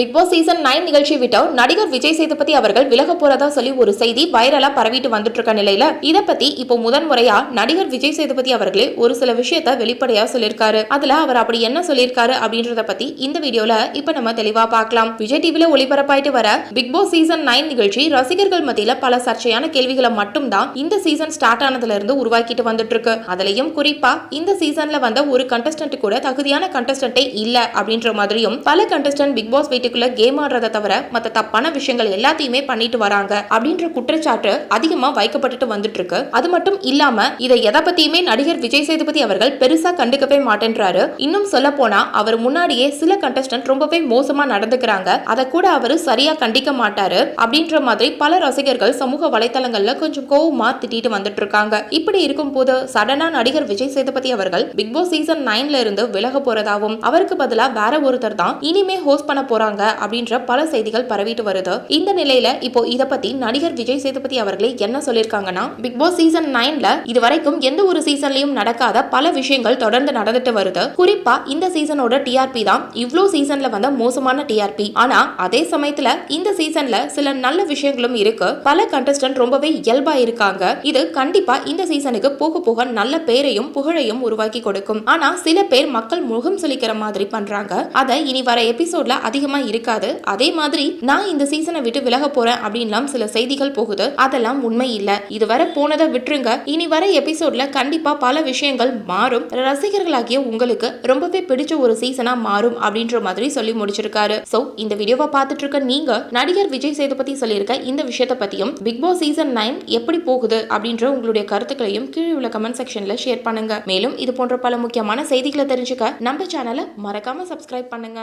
Big Boss season nine நிகழ்ச்சி விட்டோ நடிகர் விஜய் சேதுபதி அவர்கள் விலக போறதா சொல்லி ஒரு செய்தி வைரலா பரவிட்டு வந்துட்டு இருக்க நிலையில இத பத்தி இப்போ முதன்முறையா நடிகர் விஜய் சேதுபதி அவர்களே ஒரு சில விஷயத்த வெளிப்படையா சொல்லியிருக்காரு. அதுல அவர் அப்படி என்ன சொல்லியிருக்காரு அப்படின்றத பத்தி இந்த வீடியோல இப்ப நம்ம தெளிவா பார்க்கலாம். விஜய் டிவில ஒளிபரப்பாயிட்டு வர பிக் பாஸ் சீசன் நைன் நிகழ்ச்சி ரசிகர்கள் மத்தியில பல சர்ச்சையான கேள்விகளை மட்டும்தான் இந்த சீசன் ஸ்டார்ட் ஆனதுல இருந்து உருவாக்கிட்டு வந்துட்டு இருக்கு அதுலயும் குறிப்பா இந்த சீசன்ல வந்த ஒரு கண்டஸ்டன்ட் கூட தகுதியான கண்டஸ்டன்டே இல்ல அப்படின்ற மாதிரியும் பல கண்டஸ்டன்ட் பிக் பாஸ் வீட்டுக்குள்ள கேம் ஆடுறத தவிர மத்த தப்பான விஷயங்கள் எல்லாத்தையுமே பண்ணிட்டு வராங்க அப்படின்ற குற்றச்சாட்டு அதிகமா வைக்கப்பட்டுட்டு வந்துட்டு இருக்கு அது மட்டும் இல்லாம இதை எதை பத்தியுமே நடிகர் விஜய் சேதுபதி அவர்கள் பெருசா கண்டுக்கவே மாட்டேன்றாரு. இன்னும் சொல்ல போனா அவர் முன்னாடியே சில கண்டஸ்டன்ட் ரொம்பவே மோசமா நடந்துக்கிறாங்க. அதை கூட அவரு சரியா கண்டிக்க மாட்டாரு அப்படின்ற மாதிரி பல ரசிகர்கள் சமூக வலைத்தளங்கள்ல கொஞ்சம் கோவமா திட்டிட்டு வந்துட்டு இருக்காங்க இப்படி இருக்கும் போது சடனா நடிகர் விஜய் சேதுபதி அவர்கள் பிக் பாஸ் சீசன் நைன்ல இருந்து விலக போறதாவும் அவருக்கு பதிலா வேற ஒருத்தர் தான் இனிமே ஹோஸ்ட் பண்ண போறாங்க அப்படின்ற பல செய்திகள் பரவிட்டு வருது. இந்த நிலையில இப்போ இத பத்தி நடிகர் விஜய் சேதுபதி அவர்களே என்ன சொல்லியிருக்காங்கன்னா பிக் பாஸ் சீசன் நைன்ல இது வரைக்கும் எந்த ஒரு சீசன்லயும் நடக்காத பல விஷயங்கள் தொடர்ந்து நடந்துட்டு வருது. குறிப்பா இந்த சீசனோட டிஆர்பி தான். இவ்ளோ சீசன்ல வந்த மோசமான டிஆர்பி ஆனா அதே சமயத்துல இந்த சீசன்ல சில நல்ல விஷயங்களும் இருக்கு. பல கண்டஸ்டன்ட் ரொம்பவே இயல்பா இருக்காங்க. இது கண்டிப்பா இந்த சீசனுக்கு போக போக நல்ல பேரையும் புகழையும் உருவாக்கி கொடுக்கும். ஆனா சில பேர் மக்கள் முகம் சுளிக்கிற மாதிரி பண்றாங்க. அதை இனி வர எபிசோட்ல அதிகமா இருக்காது. அதே மாதிரி நான் இந்த சீசனை விட்டு விலக போறேன் அப்படின்லாம் சில செய்திகள் போகுது. அதெல்லாம் உண்மை இல்ல. இதுவரை போனதை விட்டுருங்க. இனி வர எபிசோட்ல கண்டிப்பா பல விஷயங்கள் மாறும். ரசிகர்களாகிய உங்களுக்கு ரொம்பவே பிடிச்ச ஒரு சீசனா மாறும் அப்படின்ற மாதிரி சொல்லி முடிச்சிருக்காரு. சோ இந்த வீடியோவை பார்த்துட்டு இருக்க நீங்க நடிகர் விஜய் சேதுபதி சொல்லியிருக்க இந்த விஷயத்தை பத்தியும் பிக் பாஸ் சீசன் நைன் எப்படி போகுது அப்படின்ற உங்களுடைய கருத்துக்களையும் கீழே உள்ள கமெண்ட் செக்ஷன்ல ஷேர் பண்ணுங்க. மேலும் இது போன்ற பல முக்கியமான செய்திகளை தெரிஞ்சுக்க நம்ம சேனலை மறக்காம சப்ஸ்கிரைப் பண்ணுங்க.